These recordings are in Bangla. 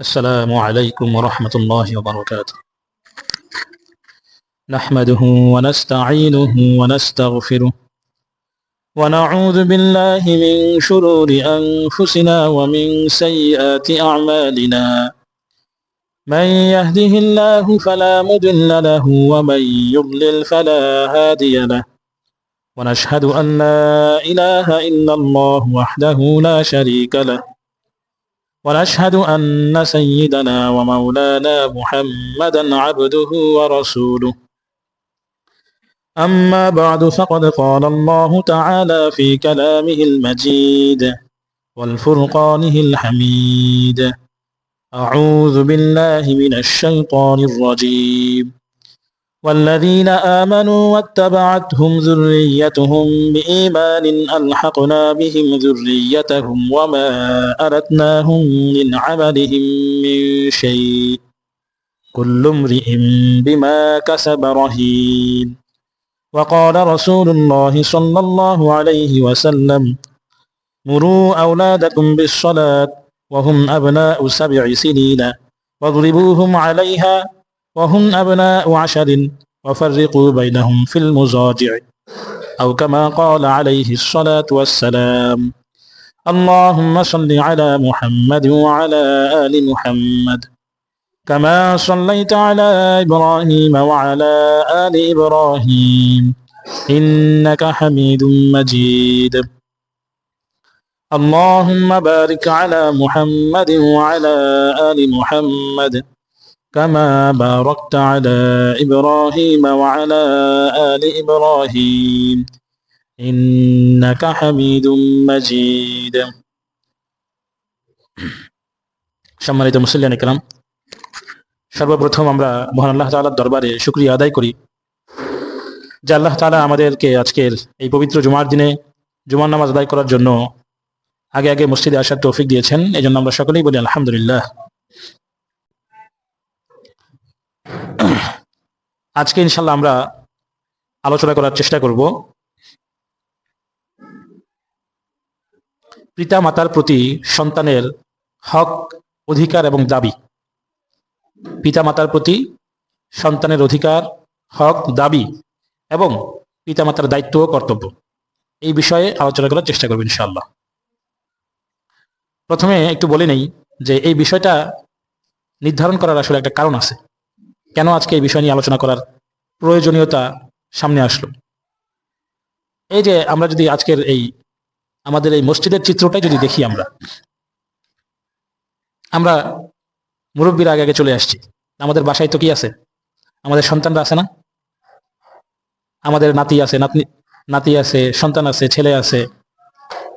السلام عليكم ورحمة الله وبركاته. نحمده ونستعينه ونستغفره ونعوذ بالله من شرور أنفسنا ومن سيئات أعمالنا. من يهده الله فلا مضل له ومن يضلل فلا هادي له. ونشهد أن لا إله إلا الله وحده لا شريك له. ونشهد أن سيدنا ومولانا محمدا عبده ورسوله. أما بعد فقد قال الله تعالى في كلامه المجيد والفرقانه الحميد. أعوذ بالله من الشيطان الرجيم. والذين آمنوا واتبعتهم ذريتهم بإيمان ألحقنا بهم ذريتهم وما ألتناهم من عملهم من شيء. كل امرئ بما كسب رهين. وقال رسول الله صلى الله عليه وسلم مروا أولادكم بالصلاة وهم أبناء سبع سنين واضربوهم عليها وهم أبناء عشر وفرقوا بينهم في المضاجع. أو كما قال عليه الصلاة والسلام اللهم صل على محمد وعلى آل محمد كما صليت على إبراهيم وعلى آل إبراهيم إنك حميد مجيد. اللهم بارك على محمد وعلى آل محمد كما باركت على إبراهيم وعلى آل إبراهيم إنك حميد مجيد সম্মানিত মুসলিয়ান ইকরাম সর্বপ্রথম আমরা মহান আল্লাহ তাআলার দরবারে শুকরিয়া আদায় করি যে আল্লাহ তাআলা আমাদেরকে আজকের এই পবিত্র জুমার দিনে জুমার নামাজ আদায় করার জন্য আগে আগে মসজিদে আসার তৌফিক দিয়েছেন এই জন্য আমরা সকলেই বলি আলহামদুলিল্লাহ আজকে ইনশাল্লাহ আমরা আলোচনা করার চেষ্টা করব। পিতা মাতার প্রতি সন্তানের হক, অধিকার এবং দাবি। পিতা মাতার প্রতি সন্তানের অধিকার, হক, দাবি এবং পিতামাতার দায়িত্ব ও কর্তব্য। এই বিষয়ে আলোচনা করার চেষ্টা করব ইনশাল্লাহ প্রথমে একটু বলে নেই যে এই বিষয়টা নির্ধারণ করার আসলে একটা কারণ আছে। কেন আজকে এই বিষয় নিয়ে আলোচনা করার প্রয়োজনীয়তা সামনে আসলো? এই যে আমরা যদি আজকের এই আমাদের এই মসজিদের চিত্রটাই যদি দেখি আমরা আমরা মুরব্বীর আগে আগে চলে আসছি। আমাদের বাসায় তো কি আছে? আমাদের সন্তানরা আছে না? আমাদের নাতি আছে, নাতনি, নাতি আছে, সন্তান আছে, ছেলে আছে।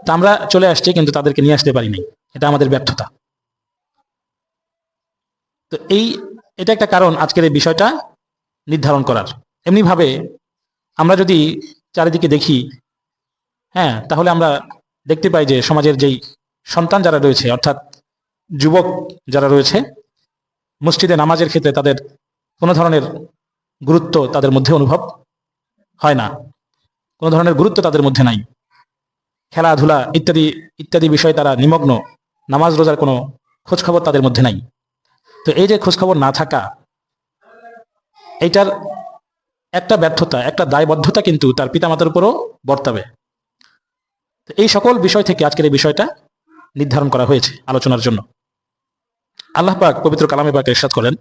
তা আমরা চলে আসছি কিন্তু তাদেরকে নিয়ে আসতে পারিনি। এটা আমাদের ব্যর্থতা। তো এই এটা একটা কারণ আজকের এই বিষয়টা নির্ধারণ করার। এমনিভাবে আমরা যদি চারিদিকে দেখি হ্যাঁ তাহলে আমরা দেখতে পাই যে সমাজের যেই সন্তান যারা রয়েছে, অর্থাৎ যুবক যারা রয়েছে, মসজিদে নামাজের ক্ষেত্রে তাদের কোনো ধরনের গুরুত্ব তাদের মধ্যে অনুভব হয় না। কোনো ধরনের গুরুত্ব তাদের মধ্যে নাই। খেলাধুলা ইত্যাদি ইত্যাদি বিষয়ে তারা নিমগ্ন। নামাজ রোজার কোনো খোঁজখবর তাদের মধ্যে নাই। তো এই যে খোঁজখবর না থাকা এটার একটা ব্যর্থতা, একটা দায়বদ্ধতা কিন্তু তার পিতামাতার উপরও বর্তাবে। এই সকল বিষয় থেকে আজকের এই বিষয়টা নির্ধারণ করা হয়েছে আলোচনার জন্য। আল্লাহ পাক পবিত্র কালামে পাক ইরশাদ করেন,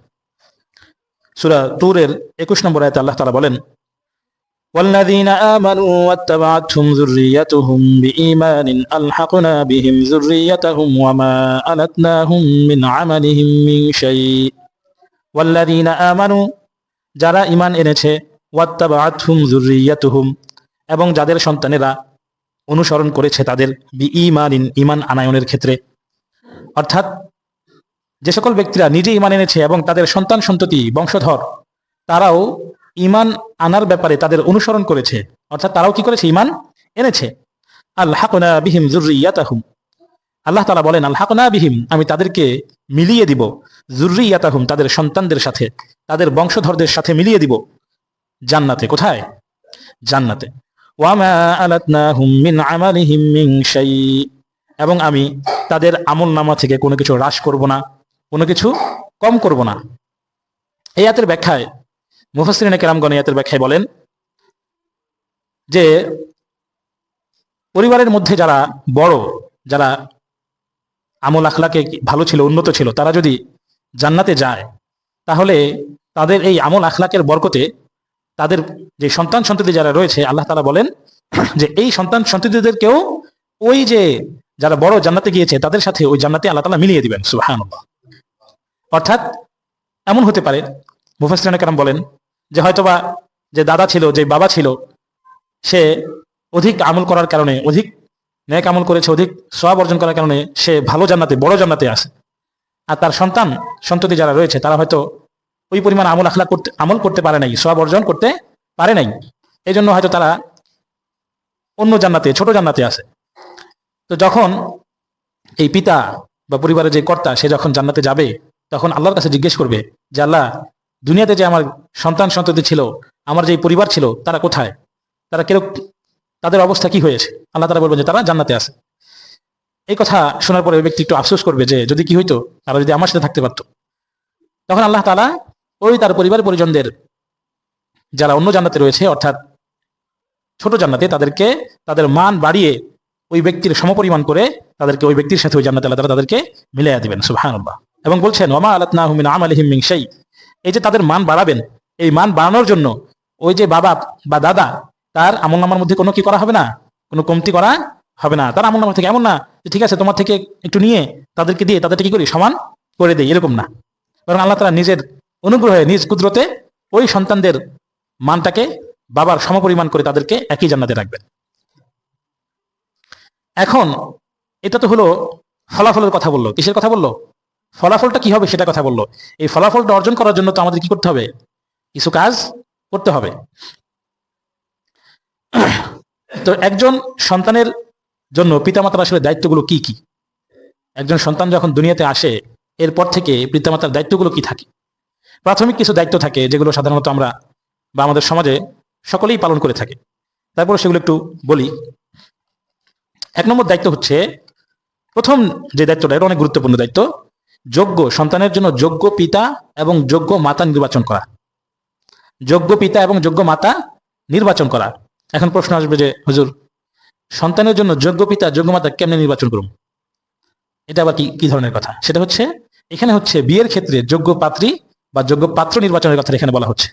সুরা তুরের 21 নম্বর আয়তে আল্লাহ তালা বলেন والذين آمنوا واتبعتهم ذريتهم بإيمان ألحقنا بهم ذريتهم وما ألتناهم من عملهم من شيء والذين آمنوا যারা ইমান এনেছে ওয়াত্তাবাআতহুম যুররিয়াতুহুম এবং যাদের সন্তানেরা অনুসরণ করেছে তাদের বিঈমানিন ইমান আনায়নের ক্ষেত্রে অর্থাৎ যে সকল ব্যক্তিরা নিজে ইমান এনেছে এবং তাদের সন্তান সন্ততি বংশধর তারাও ইমান আনার ব্যাপারে তাদের অনুসরণ করেছে। অর্থাৎ তারাও কি করেছে? ইমান এনেছে। আল্লাহ বিহিম জুরিয়াতাহুম আল্লাহ তালা বলেন আল্লাহ বিহিম, আমি তাদেরকে মিলিয়ে দিব। জুরিয়াতাহুম তাদের সন্তানদের সাথে, তাদের বংশধরদের সাথে মিলিয়ে দিব। জান্নাতে, কোথায়? জান্নাতে। এবং আমি তাদের আমল নামা থেকে কোনো কিছু হ্রাস করব না, কোনো কিছু কম করব না। এই আয়াতের ব্যাখ্যায় মুফাসরিন কেরামগণ এই আয়াতের ব্যাখ্যায় বলেন যে পরিবারের মধ্যে যারা বড়, যারা আমল আখলাকে ভালো ছিল, উন্নত ছিল, তারা যদি জান্নাতে যায়, তাহলে তাদের এই আমল আখলাকের বরকতে তাদের যে সন্তান সন্ততি যারা রয়েছে, আল্লাহ তালা বলেন যে এই সন্তান সন্ততিদেরকেও ওই যে যারা বড় জান্নাতে গিয়েছে, তাদের সাথে ওই জান্নাতে আল্লাহ তালা মিলিয়ে দিবেন সুহান অর্থাৎ এমন হতে পারে মুফাসিরান কারাম বলেন যে হয়তোবা যে দাদা ছিল, যে বাবা ছিল, সে অধিক আমল করার কারণে, অধিক ন্যাক আমল করেছে, অধিক সব অর্জন করার কারণে সে ভালো জান্নাতে, বড় জান্নাতে আসে আর তার সন্তান, সন্ততি যারা রয়েছে, তারা হয়তো ওই পরিমাণ আমল আখলা করতে, আমল করতে পারে নাই সব অর্জন করতে পারে নাই। এই জন্য হয়তো তারা অন্য জান্নাতে, ছোট জান্নাতে আসে তো যখন এই পিতা বা পরিবারের যে কর্তা, সে যখন জান্নাতে যাবে, তখন আল্লাহর কাছে জিজ্ঞেস করবে যে, আল্লাহ দুনিয়াতে যে আমার সন্তান সন্ততি ছিল, আমার যে পরিবার ছিল, তারা কোথায়? তারা কেউ তাদের অবস্থা কি হয়েছে? আল্লাহ তারা বলবেন যে তারা জান্নাতে আছে। এই কথা শোনার পরে ওই ব্যক্তি একটু আফসোস করবে যে যদি কি হইতো, তারা যদি আমার সাথে থাকতে পারতো। তখন আল্লাহ তালা ওই তার পরিবার পরিজনদের, যারা অন্য জান্নাতে রয়েছে, অর্থাৎ ছোট জান্নাতে তাদেরকে, তাদের মান বাড়িয়ে ওই ব্যক্তির সমপরিমাণ করে তাদেরকে ওই ব্যক্তির সাথে ওই জান্নাতে আল্লাহ তারা তাদেরকে মিলাইয়া দিবেন সুবাহ এবং বলছেন ওমা আলাতনা হুমিন আম আলহিম মিংসাই এই যে তাদের মান বাড়াবেন, এই মান বাড়ানোর জন্য ওই যে বাবা বা দাদা, তার আমল নামার মধ্যে কোনো কি করা হবে না? কোনো কমতি করা হবে না। তার আমল নামা থেকে এমন না যে, ঠিক আছে, তোমার থেকে একটু নিয়ে তাদেরকে দিয়ে তাদেরকে কি করি? সমান করে দেয় এরকম না। বরং আল্লাহ তারা নিজের অনুগ্রহে, নিজ কুদরতে ওই সন্তানদের মানটাকে বাবার সমপরিমাণ করে তাদেরকে একই জান্নাতে রাখবেন। এখন এটা তো হলো ফলাফলের কথা বলল। কিসের কথা বলল? ফলাফলটা কি হবে সেটা কথা বলল। এই ফলাফলটা অর্জন করার জন্য তো আমাদের কি করতে হবে? কিছু কাজ করতে হবে। তো একজন সন্তানের জন্য পিতামাতার আসলে দায়িত্বগুলো কি কি? একজন সন্তান যখন দুনিয়াতে আসে, এরপর থেকে পিতামাতার দায়িত্বগুলো কি থাকে? প্রাথমিক কিছু দায়িত্ব থাকে, যেগুলো সাধারণত আমরা বা আমাদের সমাজে সকলেই পালন করে থাকে। তারপর সেগুলো একটু বলি। এক নম্বর দায়িত্ব হচ্ছে, প্রথম যে দায়িত্বটা, এটা অনেক গুরুত্বপূর্ণ দায়িত্ব। যোগ্য, সন্তানের জন্য যোগ্য পিতা এবং যোগ্য মাতা নির্বাচন করা। যোগ্য পিতা এবং যোগ্য মাতা নির্বাচন করা। এখন প্রশ্ন আসবে যে, হুজুর, সন্তানের জন্য যোগ্য পিতা, যোগ্য মাতা কেমনে নির্বাচন করুন? এটা আবার কি ধরনের কথা? সেটা হচ্ছে, এখানে হচ্ছে বিয়ের ক্ষেত্রে যোগ্য পাত্রী বা যোগ্য পাত্র নির্বাচনের কথা এখানে বলা হচ্ছে।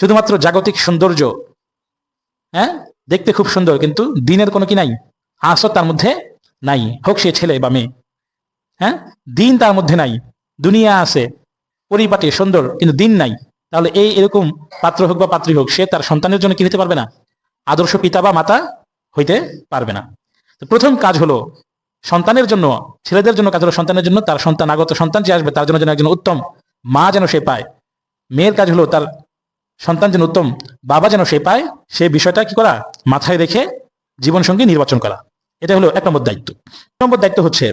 শুধুমাত্র জাগতিক সৌন্দর্য হ্যাঁ? দেখতে খুব সুন্দর, কিন্তু দিনের কোনো কি নাই? আসর তার মধ্যে নাই। হোক সে ছেলে বা মেয়ে। হ্যাঁ? দিন তার মধ্যে নাই। দুনিয়া আছে, পরিপাটি, সুন্দর, কিন্তু দিন নাই। তাহলে এই এরকম পাত্র হোক বা পাত্রী হোক, সে তার সন্তানের জন্য কি হতে পারবে না? আদর্শ পিতা বা মাতা হইতে পারবে না। তো প্রথম কাজ হলো, সন্তানের জন্য, ছেলেদের জন্য কাজ হলো সন্তানের জন্য তার সন্তান আগত সন্তান যে আসবে, তার জন্য যেন একজন উত্তম মা যেন সে পায়। মেয়ের কাজ হলো তার সন্তান যেন উত্তম বাবা যেন সে পায়, সে বিষয়টা কি করা? মাথায় রেখে জীবনসঙ্গী নির্বাচন করা। এটা হলো এক নম্বর দায়িত্ব। নম্বর দায়িত্ব হচ্ছে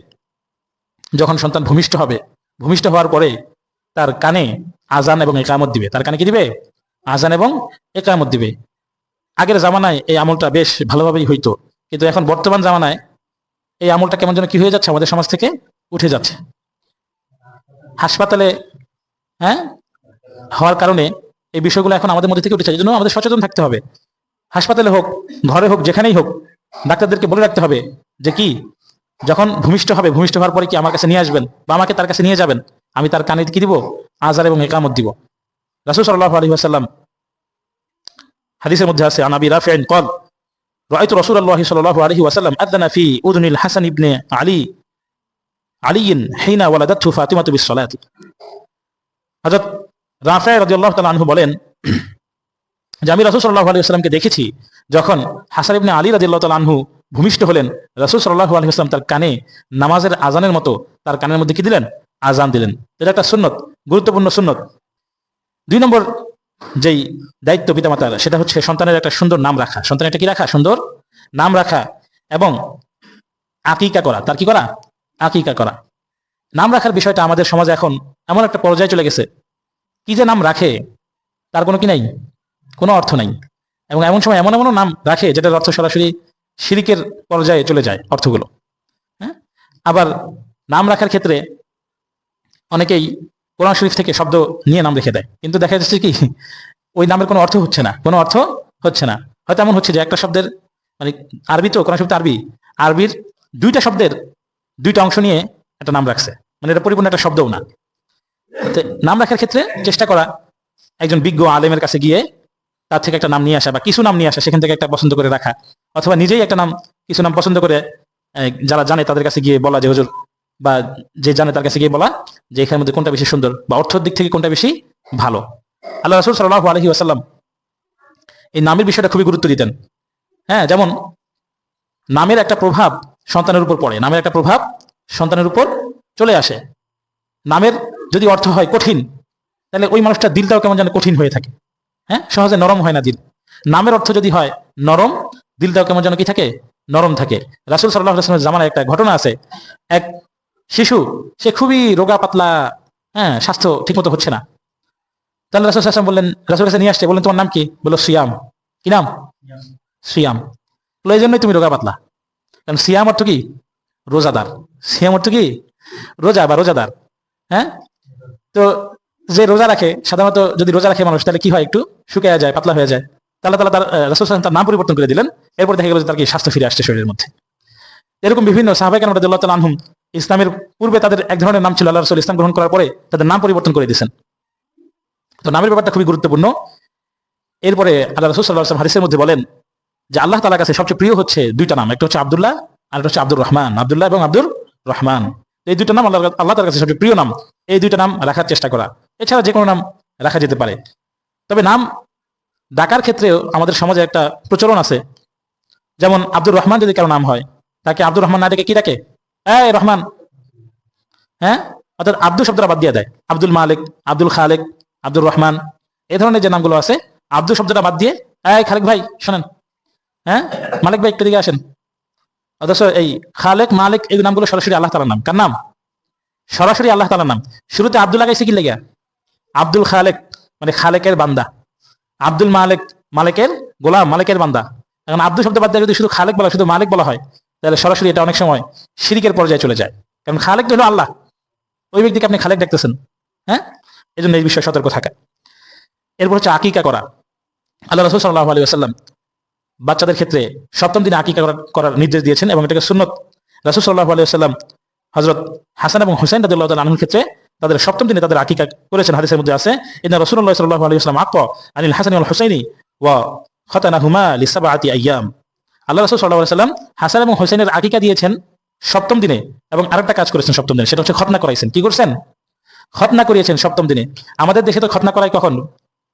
যখন সন্তান ভূমিষ্ঠ হবে, ভূমিষ্ঠ হওয়ার পরে তার কানে আজান এবং একামত দিবে। তার কানে কি দিবে? আজান এবং একামত দিবে। আগের জামানায় এই আমলটা বেশ ভালোভাবেই হইতো। কিন্তু এখন বর্তমান জামানায় এই আমলটা কেমন যেন কি হয়ে যাচ্ছে আমাদের সমাজ থেকে? উঠে যাচ্ছে। হাসপাতালে হ্যাঁ? হওয়ার কারণে এই বিষয়গুলো এখন আমাদের মধ্যে থেকে উঠেছে। এই জন্য আমাদের সচেতন থাকতে হবে। হাসপাতালে হোক, ঘরে হোক, যেখানেই হোক, ডাক্তারদেরকে বলে রাখতে হবে যে কি? যখন ভূমিষ্ঠ হবে ভূমিষ্ঠ হওয়ার পরে কি আমার কাছে নিয়ে আসবেন বা আমাকে তার কাছে নিয়ে যাবেন আমি তার কানে কি দিব আজার এবং একামত দিব রাসুল সাল্লাহ আলী আসাল্লাম হাদিসের মধ্যে আছে আনাবি রাফিআন قال رأيت رسول الله صلى الله عليه وسلم أذن في أذن الحسن بن علي علي حين ولدته فاطمة بالصلاة হযরত রাফি রাদিয়াল্লাহু তাআলা আনহু বলেন যে আমি রাসূল সাল্লাল্লাহু আলাইহি ওয়াসাল্লামকে দেখেছি যখন হাসান ইবনে আলী রাদিয়াল্লাহু তাআলা আনহু ভূমিষ্ঠ হলেন। রাসূল সাল্লাল্লাহু আলাইহি ওয়াসাল্লাম তার কানে নামাজের আজানের মতো তার কানের মধ্যে কি দিলেন? আজান দিলেন। এটা একটা সুন্নত, গুরুত্বপূর্ণ সুন্নত। দুই নম্বর যেই দায়িত্ব পিতামাতার, সেটা হচ্ছে সন্তানের একটা সুন্দর নাম রাখা। সন্তানের একটা কি রাখা? সুন্দর নাম রাখা এবং আকিকা করা। তার কি করা? আকিকা করা। নাম রাখার বিষয়টা আমাদের সমাজে এখন এমন একটা পর্যায়ে চলে গেছে। কি যে নাম রাখে, তার কোনো কি নাই? কোনো অর্থ নাই। এবং এমন সময় এমন এমন নাম রাখে যেটার অর্থ সরাসরি শিরিকের পর্যায়ে চলে যায় অর্থগুলো। হ্যাঁ? আবার নাম রাখার ক্ষেত্রে অনেকেই কোরআন শরীফ থেকে শব্দ নিয়ে নাম রেখে দেয়। কিন্তু দেখা যাচ্ছে কি, ওই নামের কোনো অর্থ হচ্ছে না, কোনো অর্থ হচ্ছে না। হয়তো এমন হচ্ছে যে একটা শব্দের মানে আরবি তো, কোরআন শব্দ আরবি। আরবির দুইটা শব্দের দুইটা অংশ নিয়ে একটা নাম রাখছে। মানে এটা পরিপূর্ণ একটা শব্দও না। নাম রাখার ক্ষেত্রে চেষ্টা করা একজন বিজ্ঞ আলেমের কাছে গিয়ে তার থেকে একটা নাম নিয়ে আসা বা কিছু নাম নিয়ে আসা, সেখান থেকে একটা পছন্দ করে রাখা। অথবা নিজেই একটা নাম, কিছু নাম পছন্দ করে যারা জানে তাদের কাছে গিয়ে বলা যে, হুজুর, বা যে জানে তার কাছে গিয়ে বলা যে, এখানের মধ্যে কোনটা বেশি সুন্দর? বা অর্থের দিক থেকে কোনটা বেশি ভালো? আল্লাহ রসুল সাল্লাহ আলহি আসাল্লাম এই নামের বিষয়টা খুবই গুরুত্ব দিতেন। হ্যাঁ যেমন নামের একটা প্রভাব সন্তানের উপর পড়ে, নামের একটা প্রভাব সন্তানের উপর চলে আসে। নামের যদি অর্থ হয় কঠিন, তাহলে ওই মানুষটার দিলটাও কেমন যেন কঠিন হয়ে থাকে। হ্যাঁ? সহজে নরম হয় না দিল। নামের অর্থ যদি হয় নরম, দিলটাও কেমন যেন কি থাকে? নরম থাকে। রাসুল সাল্লাহ জামানায় একটা ঘটনা আছে। এক শিশু, সে খুবই রোগা, পাতলা হ্যাঁ স্বাস্থ্য ঠিকমতো হচ্ছে না। তাহলে রাসুল আসলাম বললেন, রাসুল কাছে নিয়ে আসছে, বললেন, তোমার নাম কি? বলল, সিয়াম। কি নাম? সিয়াম। বলল, এই জন্যই তুমি রোগা, পাতলা। কারণ সিয়াম অর্থ কি? রোজাদার। সিয়াম অর্থ কি? রোজা বা রোজাদার। হ্যাঁ? তো যে রোজা রাখে, সাধারণত যদি রোজা রাখে মানুষ, তাহলে কি হয় একটু? শুকিয়ে যায়, পাতলা হয়ে যায়। তাহলে তাহলে তার রাসুল তার নাম পরিবর্তন করে দিলেন। এরপর দেখা গেল যে তার কি স্বাস্থ্য ফিরে আসছে শরীরের মধ্যে। এরকম বিভিন্ন সাহাবাহিক রাদিয়াল্লাহু তাআলা আনহুম ইসলামের পূর্বে তাদের এক ধরনের নাম ছিল আল্লাহ রসুল ইসলাম গ্রহণ করার পরে তাদের নাম পরিবর্তন করে দিয়েছেন। তো নামের ব্যাপারটা খুবই গুরুত্বপূর্ণ। এরপরে আল্লাহ রসুল সাল্লাহ হাদিসের মধ্যে বলেন যে আল্লাহ তালার কাছে সবচেয়ে প্রিয় হচ্ছে দুইটা নাম। একটা হচ্ছে আবদুল্লাহ, আর একটা হচ্ছে আব্দুর রহমান। আবদুল্লাহ এবং আব্দুর রহমান। এই দুইটা নাম আল্লাহ আল্লাহ তার কাছে সবচেয়ে প্রিয় নাম। এই দুইটা নাম রাখার চেষ্টা করা। এছাড়া যে কোনো নাম রাখা যেতে পারে। তবে নাম ডাকার ক্ষেত্রেও আমাদের সমাজে একটা প্রচলন আছে। যেমন আব্দুর রহমান যদি কারও নাম হয়, তাকে আব্দুর রহমান না ডেকে কি ডাকে? এই রহমান। হ্যাঁ? অর্থাৎ আব্দুল শব্দটা বাদ দিয়ে দেয়। আব্দুল মালিক, আব্দুল খালেক, আব্দুর রহমান। এই ধরনের যে নামগুলো আছে আব্দুল শব্দটা বাদ দিয়ে, এই খালেক ভাই, শোনেন। হ্যাঁ? মালিক ভাই একটু দিকে আসেন। অথচ এই খালেক, মালিক এই নামগুলো সরাসরি আল্লাহ তালার নাম। কার নাম? সরাসরি আল্লাহ তালার নাম। শুরুতে আব্দুল লাগাইছে কি লেগে আব্দুল খালেক। মানে খালেকের বান্দা। আব্দুল মালিক, মালিকের গোলাম, মালিকের বান্দা। এখন আব্দুল শব্দ বাদ যদি শুধু খালেক বলা শুধু মালিক বলা হয়, তাহলে সরাসরি এটা অনেক সময় শিরিকের পর্যায়ে চলে যায়। কারণ খালেক তো হলো আল্লাহ। ওই ব্যক্তিকে আপনি খালেক দেখতেছেন হ্যাঁ? এই জন্য এই বিষয়ে সতর্ক থাকা। এরপর হচ্ছে আকিকা করা। আল্লাহ রসুল সাল্লাহ আলী আসাল্লাম বাচ্চাদের ক্ষেত্রে সপ্তম দিনে আকিকা করার- নির্দেশ দিয়েছেন এবং এটাকে সুন্নত। রাসুল সাল্লাহ আলী আসাল্লাম হজরত হাসান এবং হুসাইন রাদুল্লাহ আনহুর ক্ষেত্রে তাদের সপ্তম দিনে তাদের আকিকা করেছেন, হাদিসের মধ্যে আছে, ইন্না রসুল্লাহ সাল্লাহ আলী আসলাম আক আনিল হাসান আল হুসাইনি ওয়া খতানা হুমা লিসাবা আতি আয়াম আল্লাহ রসুল সাল্লাহ সাল্লাম হাসান এবং হুসাইনের আকিকা দিয়েছেন সপ্তম দিনে এবং আরেকটা কাজ করেছেন সপ্তম দিনে, সেটা হচ্ছে খতনা করাইছেন। কি করছেন? খতনা করিয়েছেন সপ্তম দিনে। আমাদের দেশে তো খতনা করায় কখন?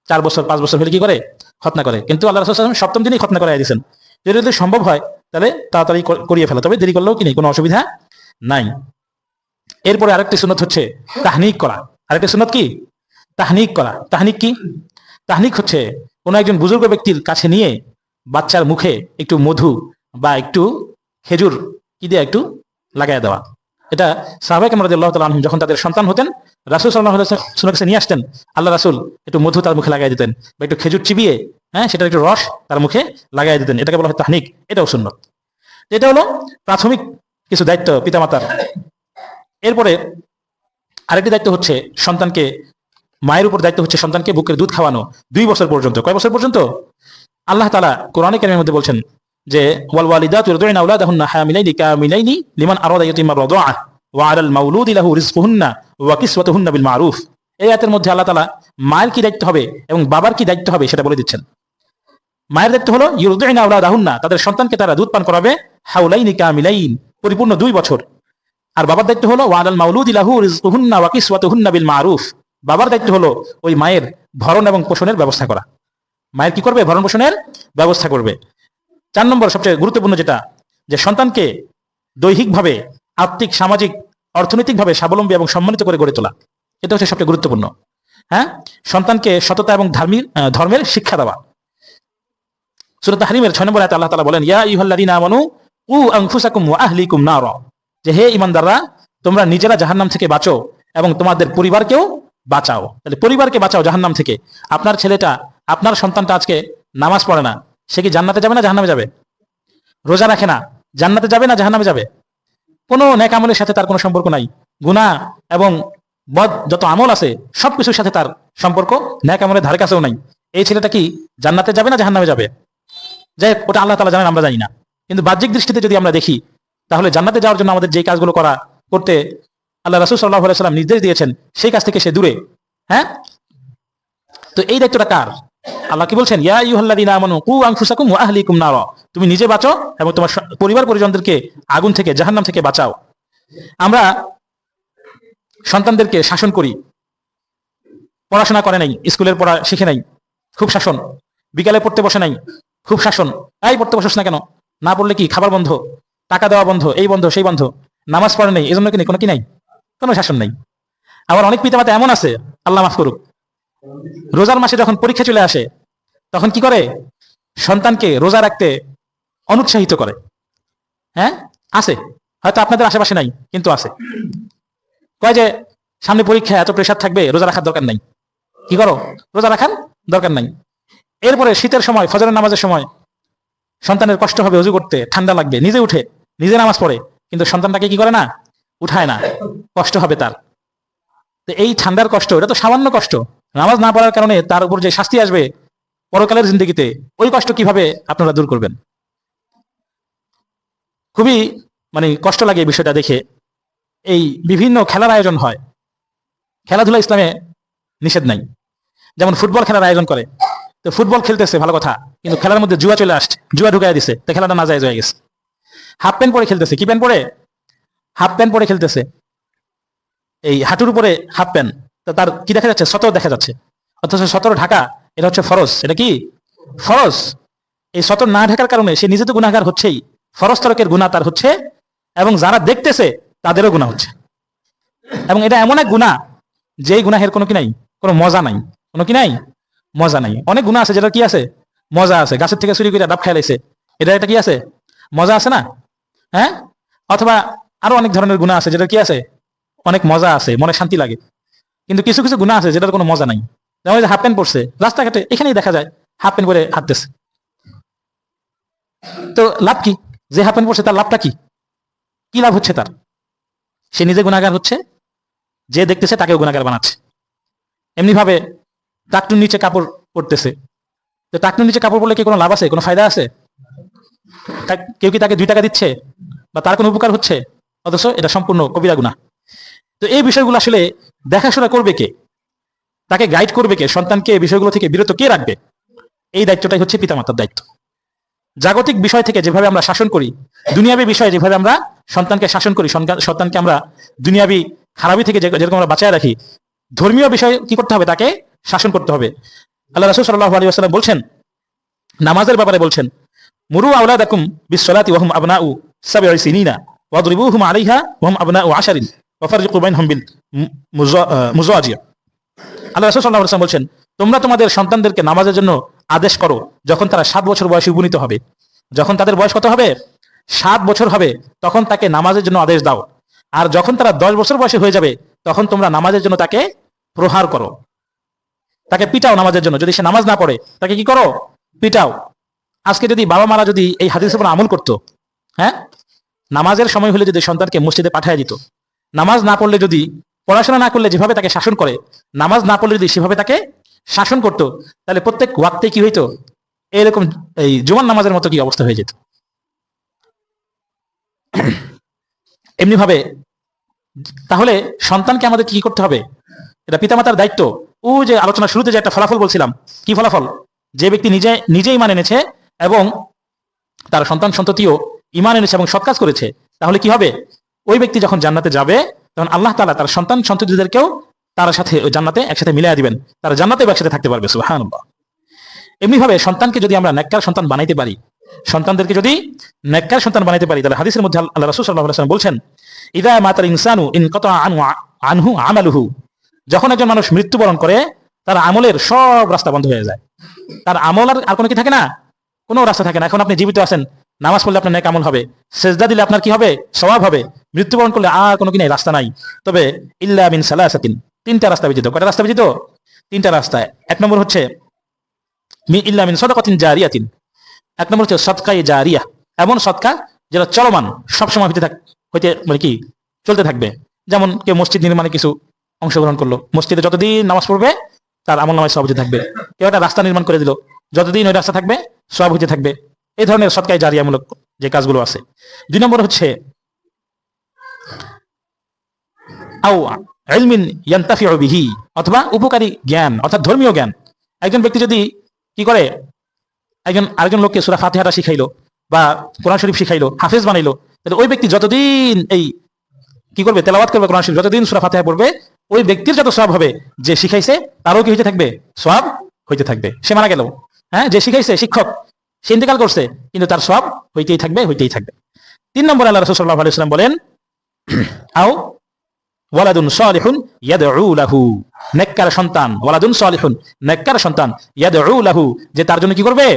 চার বছর, পাঁচ বছর হলে কি করে? খতনা করে। কিন্তু আল্লাহ রসুল সপ্তম দিনেই খতনা করাই দিয়েছেন। যদি সম্ভব হয়, তাহলে তাড়াতাড়ি করিয়ে ফেলা। তবে দেরি করলেও কি নেই? কোনো অসুবিধা নাই। এরপরে আরেকটি সুন্নত হচ্ছে তাহনিক করা। আরেকটি সুন্নত কি? তাহনিক করা। তাহনিক কি? তাহনিক হচ্ছে কোনো একজন বুজুর্গ ব্যক্তির কাছে নিয়ে বাচ্চার মুখে একটু মধু বা একটু খেজুর কি দিয়ে একটু লাগাই দেওয়া। এটা সাহাবাহিক আমরা আল্লাহ তালা যখন তাদের সন্তান হতেন, রাসুল সাল্লাহ সুলের কাছে নিয়ে আসতেন, আল্লাহ রাসুল একটু মধু তার মুখে লাগাই দিতেন বা একটু খেজুর চিবিয়ে হ্যাঁ সেটা একটু রস তার মুখে লাগাই দিতেন। এটাকে বলা হয় তাহনিক। এটাও সুন্নত। এটা হলো প্রাথমিক কিছু দায়িত্ব পিতামাতার। এরপরে আরেকটি দায়িত্ব হচ্ছে সন্তানকে, মায়ের উপর দায়িত্ব হচ্ছে সন্তানকে বুকের দুধ খাওয়ানো দুই বছর পর্যন্ত। কয় বছর পর্যন্ত? আল্লাহ তালা কোরআনিক কারিমের মধ্যে বলছেন যে ওয়াল ওয়ালিদাতু ইরদি'না আওলাদাহুন্না হামিলাইনি কামিলাইনি লিমান আরাদা ইয়াতিমা মারুফ। এই আয়াতের মধ্যে আল্লাহ তাআলা মায়ের কি দায়িত্ব হবে এবং বাবার কি দায়িত্ব হবে সেটা বলে দিচ্ছেন। মায়ের দায়িত্ব হলো ইরদি'না আওলাদাহুন্না তাদের সন্তানকে তারা দুধ পান করাবে, হাউলাইনি কামিলাইন পরিপূর্ণ দুই বছর। আর বাবার দায়িত্ব হলো ওয়ালাল মাউলুদি লাহু রিজকুহুন্না ওয়া কিসওয়াতুহুন্না বিল মারুফ। বাবার দায়িত্ব হলো ওই মায়ের ভরণ এবং পোষণের ব্যবস্থা করা। মায়ের কি করবে? ভরণ পোষণের ব্যবস্থা করবে। চার নম্বর সবচেয়ে গুরুত্বপূর্ণ যেটা যে সন্তানকে দৈহিকভাবে আর্থিক সামাজিক অর্থনৈতিকভাবে স্বাবলম্বী এবং সম্মানিত করে গড়ে তোলা। এটা হচ্ছে সবচেয়ে গুরুত্বপূর্ণ। হ্যাঁ? সন্তানকে সততা এবং ধার্মিক আহ, ধর্মের শিক্ষা দেওয়া। সুরত হারিমের ছয় নম্বর আয়াতে আল্লাহ তাআলা বলেন ইয়া ইউহাল্লাযীনা আমানু উ আনফুসাকুম ওয়া আহলিকুম নারা। যে হে ইমানদাররা, তোমরা নিজেরা জাহান্নাম থেকে বাঁচো এবং তোমাদের পরিবারকেও বাঁচাও। তাহলে পরিবারকে বাঁচাও জাহান্নাম থেকে। আপনার ছেলেটা, আপনার সন্তানটা আজকে নামাজ পড়ে না। সে কি জান্নাতে যাবে না জাহান্নামে যাবে? রোজা রাখে না। জান্নাতে যাবে না জাহান্নামে যাবে? কোনো নেক আমলের সাথে তার কোনো সম্পর্ক নাই। গুনাহ এবং বদ যত আমল আছে, সবকিছুর সাথে তার সম্পর্ক ন্যাক আমলের ধারে কাছেও নাই। এই ছেলেটা কি জান্নাতে যাবে না জাহান্নামে যাবে? যাই ওটা আল্লাহ তালা জানেন, আমরা জানি না। কিন্তু বাহ্যিক দৃষ্টিতে যদি আমরা দেখি তাহলে জান্নাতে যাওয়ার জন্য আমাদের যে কাজগুলো করা, করতে আল্লাহ রাসুল সাল্লাহ সাল্লাম নির্দেশ দিয়েছেন, সেই কাজ থেকে সে দূরে। হ্যাঁ? তো এই দায়িত্বটা কার? আল্লাহ কি বলছেন? তুমি নিজে বাঁচো এবং তোমার পরিবার পরিজনদেরকে আগুন থেকে, জাহান্নাম থেকে বাঁচাও। আমরা সন্তানদেরকে শাসন করি। পড়াশোনা করে নাই, স্কুলের পড়া শিখে নাই, খুব শাসন। বিকালে পড়তে বসে নাই, খুব শাসন। তাই পড়তে বসস না কেন? না পড়লে কি খাবার বন্ধ? টাকা দেওয়া বন্ধ, এই বন্ধ, সেই বন্ধ। নামাজ পড়ে নেই, এজন্য কি নেই? কোনো কি নাই? কোনো শাসন নাই। আবার অনেক পিতামাতা এমন আছে, আল্লাহ মাফ করুক। রোজার মাসে যখন পরীক্ষা চলে আসে, তখন কি করে? সন্তানকে রোজা রাখতে অনুৎসাহিত করে। হ্যাঁ? আছে। হয়তো আপনাদের আশেপাশে নাই, কিন্তু আছে। কয় যে, সামনে পরীক্ষা, এত প্রেশার থাকবে, রোজা রাখার দরকার নাই। কি করো? রোজা রাখার দরকার নাই। এরপরে শীতের সময়, ফজরের নামাজের সময়, সন্তানের কষ্ট হবে অজু করতে, ঠান্ডা লাগবে, নিজে উঠে নিজে নামাজ পড়ে, কিন্তু সন্তানটাকে কি করে না? উঠায় না। কষ্ট হবে তার। তো এই ঠান্ডার কষ্ট, এটা তো সামান্য কষ্ট। নামাজ না পড়ার কারণে তার উপর যে শাস্তি আসবে পরকালের জিন্দগিতে, ওই কষ্ট কীভাবে আপনারা দূর করবেন? খুবই মানে কষ্ট লাগে এই বিষয়টা দেখে। এই বিভিন্ন খেলার আয়োজন হয়। খেলাধুলা ইসলামে নিষেধ নাই। যেমন ফুটবল খেলার আয়োজন করে। তো ফুটবল খেলতেছে, ভালো কথা। কিন্তু খেলার মধ্যে জুয়া চলে আসছে, জুয়া ঢুকাই দিছে। তো খেলাটা না যায় হয়ে গেছে। হাফ প্যান্ট পরে খেলতেছে, কি প্যান্ট পরে? হাফ প্যান্ট পরে খেলতেছে। এই হাঁটুর উপরে হাফ প্যান্ট তার কি দেখা যাচ্ছে? সতর দেখা যাচ্ছে। অথচ সতর ঢাকা, এটা হচ্ছে ফরজ। এটা কি? ফরজ। এই সতর না ঢাকার কারণে সে নিজে তো গুণাগার হচ্ছেই। ফরজ তরকের গুণা তার হচ্ছে এবং যারা দেখতেছে, তাদেরও গুণা হচ্ছে। এবং এটা এমন এক গুণা যেই গুনাহের কোনো কি নাই? কোনো মজা নাই। কোনো কি নাই? মজা নাই। অনেক গুণা আছে যেটা কি আছে? মজা আছে। গাছের থেকে চুরি করে ডাব খাইলাইছে এটা এটা কি আছে? মজা আছে না? হ্যাঁ? অথবা আরও অনেক ধরনের গুণা আছে যেটা কি আছে? অনেক মজা আছে, মনে শান্তি লাগে। কিন্তু কিছু কিছু গুণা আছে, যেটার কোনো মজা নাই। যেমন হাফ প্যান্ট পরছে, রাস্তাঘাটে এখানেই দেখা যায় হাফ প্যান্ট পরে হাঁটতেছে। তো লাভ কি? যে হাফ প্যান্ট পরছে, তার লাভটা কি? কি লাভ হচ্ছে তার? সে নিজে গুণাগার হচ্ছে, যে দেখতেছে, তাকেও গুণাগার বানাচ্ছে। এমনি ভাবে টাকটুর নিচে কাপড় পরতেছে। তো টাকটুর নিচে কাপড় পরলে কি কোনো লাভ আছে? কোনো ফায়দা আছে? কেউ কি তাকে দুই টাকা দিচ্ছে? বা তার কোনো উপকার হচ্ছে? অথচ এটা সম্পূর্ণ কবিরা গুণা তো এই বিষয়গুলো আসলে দেখাশোনা করবে কে? তাকে গাইড করবে কে? সন্তানকে এই বিষয়গুলো থেকে বিরত কে রাখবে? এই দায়িত্বটাই হচ্ছে পিতামাতার দায়িত্ব। জাগতিক বিষয় থেকে যেভাবে আমরা শাসন করি, দুনিয়াবী বিষয়ে যেভাবে আমরা সন্তানকে শাসন করি সন্তানকে আমরা দুনিয়াবি খারাপি থেকে যেরকম আমরা বাঁচায় রাখি, ধর্মীয় বিষয়ে কি করতে হবে? তাকে শাসন করতে হবে। আল্লাহ রাসূল সাল্লাল্লাহু আলাইহি ওয়াসাল্লাম বলছেন, নামাজের ব্যাপারে বলছেন মুরু আওলাদাকুম বিসসালাতি ওয়া হুম আবনাউ সাবঈ সিনিনা ওয়াদরিবুহুম আলাইহা ওয়া হুম আবনাউ আশারিন ওয়াফাররিকু বাইনহুম বিল মুজাজিয়া আল্লাহ রাসূল সাল্লাল্লাহু আলাইহি বলছেন, তোমরা তোমাদের সন্তানদেরকে নামাজের জন্য আদেশ করো যখন তারা সাত বছর বয়সে উপনীত হবে। যখন তাদের বয়স কত হবে? সাত বছর হবে। তখন তাকে নামাজের জন্য আদেশ দাও। আর যখন তারা দশ বছর বয়সে হয়ে যাবে, তখন তোমরা নামাজের জন্য তাকে প্রহার করো। তাকে পিটাও নামাজের জন্য। যদি সে নামাজ না পড়ে, তাকে কি করো? পিটাও। আজকে যদি বাবা মারা যদি এই হাদিসের উপর আমল করতো হ্যাঁ? নামাজের সময় হলে যদি সন্তানকে মসজিদে পাঠিয়ে দিত, নামাজ না পড়লে যদি, পড়াশোনা না করলে যেভাবে তাকে শাসন করে, নামাজ না পড়লে যদি সেভাবে তাকে শাসন করতো, তাহলে প্রত্যেক ওয়াক্তে কি হইতো? এরকম এই জুমান নামাজের মতো কি অবস্থা হয়ে যেত? এমনি ভাবে তাহলে সন্তানকে আমাদের কি করতে হবে? এটা পিতামাতার দায়িত্ব। ও যে আলোচনা শুরুতে যে একটা ফলাফল বলছিলাম, কি ফলাফল? যে ব্যক্তি নিজে, নিজেই মানে এনেছে এবং তার সন্তান সন্ততিও ইমান এনেছে এবং সৎ কাজ করেছে, তাহলে কি হবে? ওই ব্যক্তি যখন জান্নাতে যাবে, তখন আল্লাহ তাআলা তার সন্তান সন্ততিদেরকেও তার সাথে ওই জান্নাতে একসাথে মিলাই দিবেন। তারা জান্নাতে একসাথে থাকতে পারবে, সুবহানাল্লাহ। এমনি ভাবে সন্তানকে যদি আমরা নেককার সন্তান বানাইতে পারি, সন্তানদেরকে যদি নেককার সন্তান বানাইতে পারি, তাহলে হাদিসের মধ্যে আল্লাহ রাসূল আলাইহি বলছেন, ইদা মাতার ইনসানু ইন কতা আনহু আনহু আমালুহু। যখন একজন মানুষ মৃত্যুবরণ করে, তার আমলের সব রাস্তা বন্ধ হয়ে যায়। তার আমল আর কোনো কি থাকে না? কোনো রাস্তা থাকে না। এখন আপনি জীবিত আছেন, নামাজ পড়লে আপনার নেক হবে, সেজদা দিলে আপনার কি হবে? স্বভাব হবে। মৃত্যুবরণ করলে আর কোনো কি নেই, রাস্তা নাই। তবে ইল্লা মিন সালাসাতিন, তিনটা রাস্তা বিজিত। কয়টা রাস্তা বিজিত? তিনটা রাস্তায়। এক নম্বর হচ্ছে মি ইল্লা মিন সদাকাতিন জারিয়াতিন। এক নম্বর হচ্ছে সৎকাই জারিয়া। এমন সৎকা যেটা চলমান, সবসময় হইতে থাক, হইতে মানে কি, চলতে থাকবে। যেমন কেউ মসজিদ নির্মাণে কিছু অংশগ্রহণ করল। মসজিদে যতদিন নামাজ পড়বে, তার আমল নামায় সব হতে থাকবে। কেউ একটা রাস্তা নির্মাণ করে দিল। যতদিন ওই রাস্তা থাকবে সব হইতে থাকবে। এই ধরনের সৎকায় জারিয়ামূলক যে কাজগুলো আছে। দুই নম্বর হচ্ছে অথবা উপকারী জ্ঞান, অর্থাৎ ধর্মীয় জ্ঞান। একজন ব্যক্তি যদি কি করে, একজন আরেকজন লোককে সূরা ফাতিহাটা শিখাইলো, বা কোরআন শরীফ শিখাইলো, হাফেজ বানাইলো, তাহলে ওই ব্যক্তি যতদিন এই কি করবে, তেলাওয়াত করবে কোরআন শরীফ, যতদিন সূরা ফাতিহা পড়বে, ওই ব্যক্তির যত সব হবে, যে শিখাইছে, তারও কি হইতে থাকবে? সব হইতে থাকবে। সে মারা গেল। হ্যাঁ যে শিখাইছে শিক্ষক, সে ইন্তেকাল করছে, কিন্তু তার সব হইতেই থাকবে হইতেই থাকবে। তিন নম্বর আল্লাহ রসুল সাল্লাহ আলাইহি সাল্লাম বলেন, আও তার জন্য কি করবে?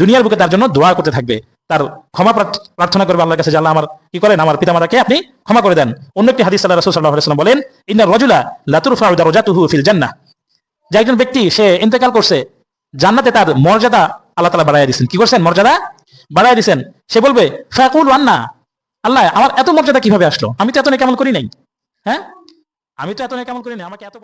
দুনিয়ার বুকে তার জন্য দোয়া করতে থাকবে। তার ক্ষমা প্রার্থনা করবে কাছে আমার কি করেন? আমার পিতামাতাকে আপনি ক্ষমা করে দেন। অন্য একটি হাদিস আল্লাহ বলেন ইন্না রাজুলা ফিল জান্নাহ। যে একজন ব্যক্তি, সে ইন্তেকাল করছে জান্নাতে তার মর্যাদা আল্লাহ তালা বাড়ায় দিচ্ছেন কি করছেন? মর্যাদা বাড়ায় দিচ্ছেন সে বলবে ফাকুল আন্না। আল্লাহ, আমার এত মর্যাদা কীভাবে আসলো? আমি তো এত নেক কেমন করি নাই। হ্যাঁ? আমি তো এত নেক কেমন করি নাই। আমাকে এত